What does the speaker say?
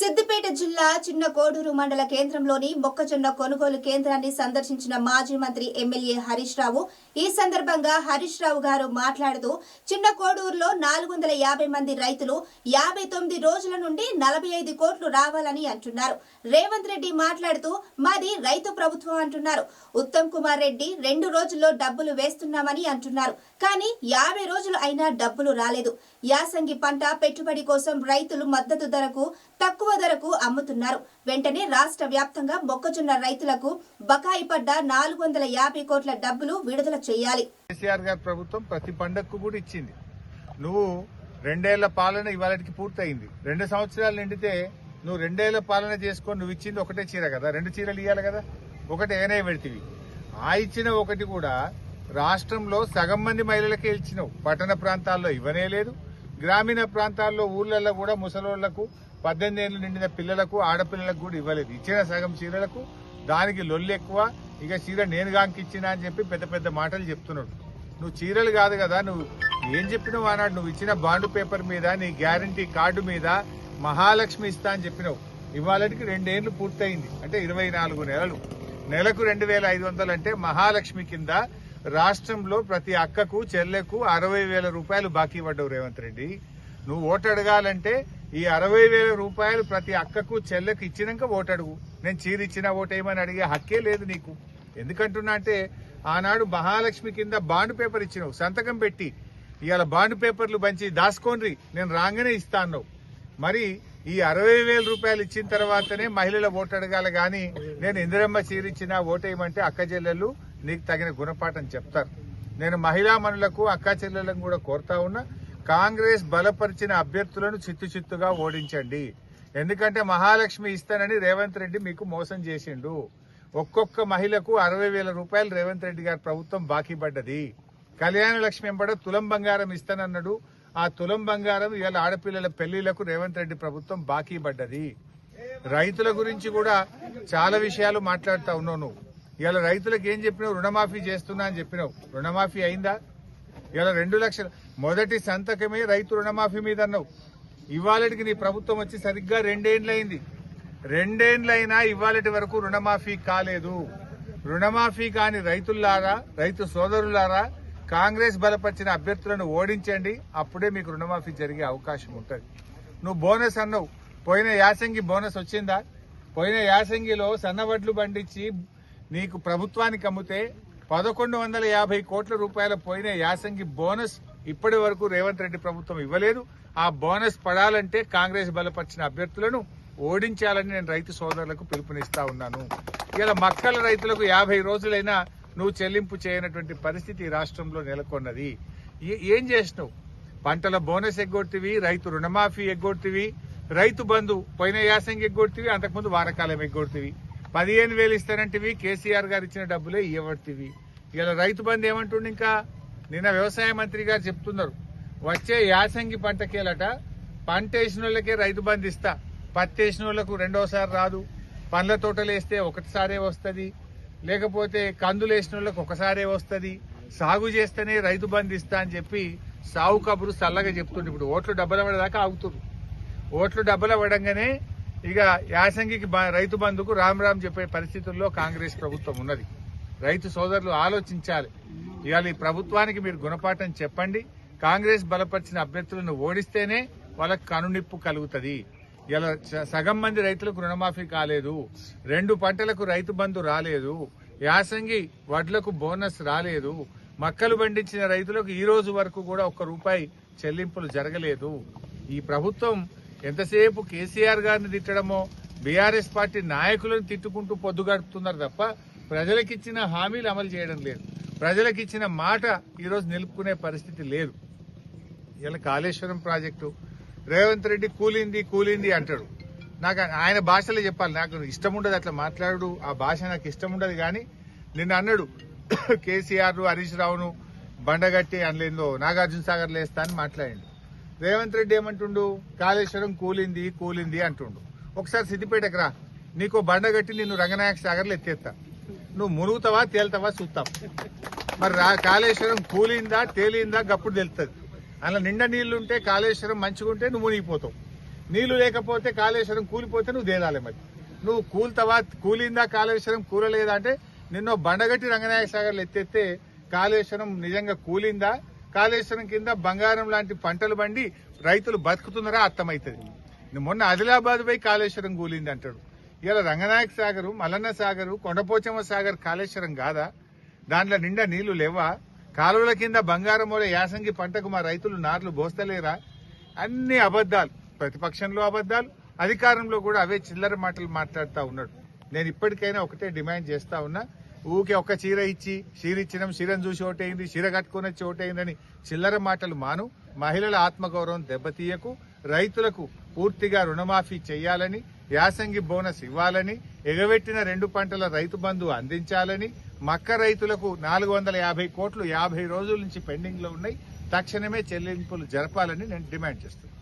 సిద్దిపేట జిల్లా చిన్న కోడూరు మండల కేంద్రంలోని మొక్కజొన్న కొనుగోలు కేంద్రాన్ని సందర్శించిన మాజీ మంత్రి ఎమ్మెల్యే హరీష్ రావు. ఈ సందర్భంగా హరీష్ రావు గారు మాట్లాడుతూ చిన్న కోడూరులో నాలుగు వందల యాభై మంది రైతులు యాభై తొమ్మిది రోజుల నుండి నలభై ఐదు కోట్లు రావాలని అంటున్నారు. రేవంత్ రెడ్డి మాట్లాడుతూ మాది రైతు ప్రభుత్వం అంటున్నారు. ఉత్తమ్ కుమార్ రెడ్డి రెండు రోజుల్లో డబ్బులు వేస్తున్నామని అంటున్నారు. కానీ యాభై రోజులు అయినా డబ్బులు రాలేదు. యాసంగి పంట పెట్టుబడి కోసం రైతులు మద్దతు ధరకు తక్కువ తక్కువ ధరకు అమ్ముతున్నారు. వెంటనే రాష్ట్ర వ్యాప్తంగా మొక్కజొన్న రైతులకు బకాయి పడ్డ నాలుగు వందల యాభై కోట్ల డబ్బులు విడుదల చేయాలి. కేసీఆర్ గారి ప్రభుత్వం ప్రతి పండగకు కూడా ఇచ్చింది. నువ్వు రెండేళ్ళ పాలన ఇవాళకి పూర్తయింది. రెండు సంవత్సరాలు నిండితే నువ్వు రెండేళ్ళ పాలన చేసుకొని నువ్వు ఇచ్చింది ఒకటే చీర కదా? రెండు చీరలు ఇవ్వాలి కదా? ఒకటి ఏనే పెడితివి. ఆ ఇచ్చిన ఒకటి కూడా రాష్ట్రంలో సగం మంది మహిళలకే ఇచ్చినావు. పట్టణ ప్రాంతాల్లో ఇవ్వనే లేదు. గ్రామీణ ప్రాంతాల్లో ఊళ్ళల్లో కూడా ముసలోళ్ళకు పద్దెనిమిది ఏళ్ళు నిండిన పిల్లలకు ఆడపిల్లలకు కూడా ఇవ్వలేదు. ఇచ్చిన సగం చీరలకు దానికి లొల్లు ఎక్కువ. ఇక చీర నేను గాంకిచ్చిన అని చెప్పి పెద్ద పెద్ద మాటలు చెప్తున్నాడు. నువ్వు చీరలు కాదు కదా నువ్వు ఏం చెప్పినావు అన్నాడు నువ్వు ఇచ్చిన బాండ్ పేపర్ మీద నీ గ్యారంటీ కార్డు మీద మహాలక్ష్మి ఇస్తా అని చెప్పినావు. ఇవాళకి రెండేళ్ళు పూర్తయింది. అంటే ఇరవై నాలుగు నెలలు. నెలకు రెండు వేల ఐదు వందలు అంటే మహాలక్ష్మి కింద రాష్ట్రంలో ప్రతి అక్కకు చెల్లెకు అరవై వేల రూపాయలు బాకీ పడ్డవు రేవంత్ రెడ్డి. నువ్వు ఓటు అడగాలంటే ఈ అరవై వేల రూపాయలు ప్రతి అక్కకు చెల్లెకు ఇచ్చినాక ఓటడుగు నేను చీర ఇచ్చినా ఓటేయమని అడిగే హక్కే లేదు నీకు. ఎందుకంటున్నా అంటే ఆనాడు మహాలక్ష్మి కింద బాండ్ పేపర్ ఇచ్చినావు సంతకం పెట్టి. ఇవాళ బాండ్ పేపర్లు పంచి దాసుకోండి నేను రాగానే ఇస్తాను. మరి ఈ అరవై వేల రూపాయలు ఇచ్చిన తర్వాతనే మహిళల ఓటు అడగాల గాని నేను ఇందిరమ్మ చీరిచ్చిన ఓటేయమంటే అక్క చెల్లెళ్ళు నీకు తగిన గుణపాఠం చెప్తారు. నేను మహిళా మనులకు అక్క చెల్లెళ్ళను కూడా కోరుతా ఉన్నా. కాంగ్రెస్ బలపరిచిన అభ్యర్థులను చిత్తు చిత్తుగా ఓడించండి. ఎందుకంటే మహాలక్ష్మి ఇస్తానని రేవంత్ రెడ్డి మీకు మోసం చేసిండు. ఒక్కొక్క మహిళకు అరవై వేల రూపాయలు రేవంత్ రెడ్డి గారి ప్రభుత్వం బాకీ పడ్డది. కళ్యాణ లక్ష్మి ఎంబడ తులం బంగారం ఇస్తానన్నాడు. ఆ తులం బంగారం ఇవాళ ఆడపిల్లల పెళ్ళిళ్ళకు రేవంత్ రెడ్డి ప్రభుత్వం బాకీ పడ్డది. రైతుల గురించి కూడా చాలా విషయాలు మాట్లాడుతా ఉన్నావు నువ్వు ఇవాళ రైతులకు ఏం చెప్పినావు? రుణమాఫీ చేస్తున్నా అని చెప్పినావు. రుణమాఫీ అయిందా? ఇవాళ రెండు లక్షలు మొదటి సంతకమే రైతు రుణమాఫీ మీద అన్నావు ఇవాళకి నీ ప్రభుత్వం వచ్చి సరిగ్గా రెండేండ్లయింది. రెండేండ్లైనా ఇవాళటి వరకు రుణమాఫీ కాలేదు. రుణమాఫీ కాని రైతుల్లారా రైతు సోదరులారా కాంగ్రెస్ బలపరిచిన అభ్యర్థులను ఓడించండి. అప్పుడే మీకు రుణమాఫీ జరిగే అవకాశం ఉంటుంది. నువ్వు బోనస్ అన్నావు. పోయిన యాసంగి బోనస్ వచ్చిందా? పోయిన యాసంగిలో సన్నవడ్లు పండించి నీకు ప్రభుత్వానికి అమ్మితే పదకొండు వందల యాభై కోట్ల రూపాయల పోయిన యాసంగి బోనస్ ఇప్పటి వరకు రేవంత్ రెడ్డి ప్రభుత్వం ఇవ్వలేదు. ఆ బోనస్ పడాలంటే కాంగ్రెస్ బలపరిచిన అభ్యర్థులను ఓడించాలని నేను రైతు సోదరులకు పిలుపునిస్తా ఉన్నాను. ఇలా మక్కల రైతులకు యాభై రోజులైనా నువ్వు చెల్లింపు చేయనటువంటి పరిస్థితి రాష్ట్రంలో నెలకొన్నది. ఏం చేసినావు? పంటల బోనస్ ఎగ్గొట్టివి రైతు రుణమాఫీ ఎగ్గొట్టివి రైతు బంధు పోయిన యాసంగి ఎగ్గొట్టివి అంతకుముందు వానకాలం ఎగ్గొట్టివి. పదిహేను వేలు ఇస్తానంటివి కేసీఆర్ గారు ఇచ్చిన డబ్బులే ఇవ్వబట్టివి ఇలా రైతు బంధు ఏమంటుండే ఇంకా? నిన్న వ్యవసాయ మంత్రి గారు చెప్తున్నారు వచ్చే యాసంగి పంటకేలట పంట వేసిన వాళ్ళకే రైతు బంధు ఇస్తా. పత్తి వేసిన వాళ్ళకు రెండోసారి రాదు. పండ్ల తోటలు వేస్తే ఒకటిసారే వస్తుంది. లేకపోతే కందులు వేసిన వాళ్ళకు ఒకసారే వస్తుంది. సాగు చేస్తేనే రైతు బంధు ఇస్తా అని చెప్పి సాగు కబురు చల్లగా చెప్తుండే ఇప్పుడు ఓట్లు డబ్బల పడేదాకా ఆగుతున్నారు ఓట్లు డబ్బల పడంగానే ఇక యాసంగికి రైతు బంధుకు రామ్ రామ్ చెప్పే పరిస్థితుల్లో కాంగ్రెస్ ప్రభుత్వం ఉన్నది. రైతు సోదరులు ఆలోచించాలి. ఇవాళ ఈ ప్రభుత్వానికి మీరు గుణపాఠం చెప్పండి. కాంగ్రెస్ బలపరిచిన అభ్యర్థులను ఓడిస్తేనే వాళ్ళకు కనునిప్పు కలుగుతుంది. ఇలా సగం మంది రైతులకు రుణమాఫీ కాలేదు. రెండు పంటలకు రైతు బంధు రాలేదు. యాసంగి వడ్లకు బోనస్ రాలేదు. మక్కలు పండించిన రైతులకు ఈ రోజు వరకు కూడా ఒక్క రూపాయి చెల్లింపులు జరగలేదు. ఈ ప్రభుత్వం ఎంతసేపు కేసీఆర్ గారిని తిట్టడమో బీఆర్ఎస్ పార్టీ నాయకులను తిట్టుకుంటూ పొద్దుగడుపుతున్నారు తప్ప ప్రజలకిచ్చిన హామీలు అమలు చేయడం లేదు. ప్రజలకిచ్చిన మాట ఈరోజు నిలుపుకునే పరిస్థితి లేదు. ఇలా కాళేశ్వరం ప్రాజెక్టు రేవంత్ రెడ్డి కూలింది కూలింది అంటాడు. నాకు ఆయన భాషలో చెప్పాలి. నాకు ఇష్టం ఉండదు అట్లా మాట్లాడు. ఆ భాష నాకు ఇష్టం ఉండదు కానీ నిన్న అన్నాడు కేసీఆర్ హరీష్ రావును బండగట్టి అనలేందో నాగార్జున సాగర్ లేస్తా అని మాట్లాడిండు. రేవంత్ రెడ్డి ఏమంటుండు? కాళేశ్వరం కూలింది కూలింది అంటుండు. ఒకసారి సిద్దిపేటకు రా. నీకు బండగట్టి నిన్ను రంగనాయక సాగర్లో ఎత్తేస్తా. నువ్వు మునుగుతావా తేలుతావా చూస్తాం. మరి రా కాళేశ్వరం కూలిందా తేలిందా గప్పుడు తెలుస్తుంది అలా నిండా నీళ్ళుంటే కాళేశ్వరం మంచిగుంటే నువ్వు మునిగిపోతావు. నీళ్ళు లేకపోతే కాళేశ్వరం కూలిపోతే నువ్వు తేలాలి మరి. నువ్వు కూల్తావా కూలిందా కాళేశ్వరం కూలలేదా అంటే నిన్నో బండగట్టి రంగనాయక సాగర్లు ఎత్తెత్తే కాళేశ్వరం నిజంగా కూలిందా? కాళేశ్వరం కింద బంగారం లాంటి పంటలు బండి రైతులు బతుకుతున్నారా? అర్థమవుతుంది. నువ్వు మొన్న ఆదిలాబాద్ పోయి కాళేశ్వరం కూలింది అంటాడు. ఇలా రంగనాయక సాగరు మల్లన్న సాగరు కొండపోచమ్మ సాగర్ కాళేశ్వరం కాదా? దాంట్లో నిండా నీళ్ళు లేవా? కాలువల కింద బంగారం యాసంగి పంటకు మా రైతులు నార్లు బోస్తలేరా? అన్ని అబద్దాలు ప్రతిపక్షంలో అబద్దాలు అధికారంలో కూడా అవే చిల్లర మాటలు మాట్లాడుతూ ఉన్నాడు. నేను ఇప్పటికైనా ఒకటే డిమాండ్ చేస్తా ఉన్నా ఊకే ఒక చీర ఇచ్చి చీర ఇచ్చినాం చీరను చూసి ఓటైంది చీర కట్టుకుని వచ్చి ఓటైందని చిల్లర మాటలు మాను. మహిళల ఆత్మగౌరవం దెబ్బతీయకు రైతులకు పూర్తిగా రుణమాఫీ చేయాలని యాసంగి బోనస్ ఇవ్వాలని ఎగబెట్టిన రెండు పంటల రైతు బంధు అందించాలని మక్క రైతులకు నాలుగు వందల యాభై కోట్లు యాభై రోజుల నుంచి పెండింగ్లో ఉన్నాయి. తక్షణమే చెల్లింపులు జరపాలని నేను డిమాండ్ చేస్తున్నాను.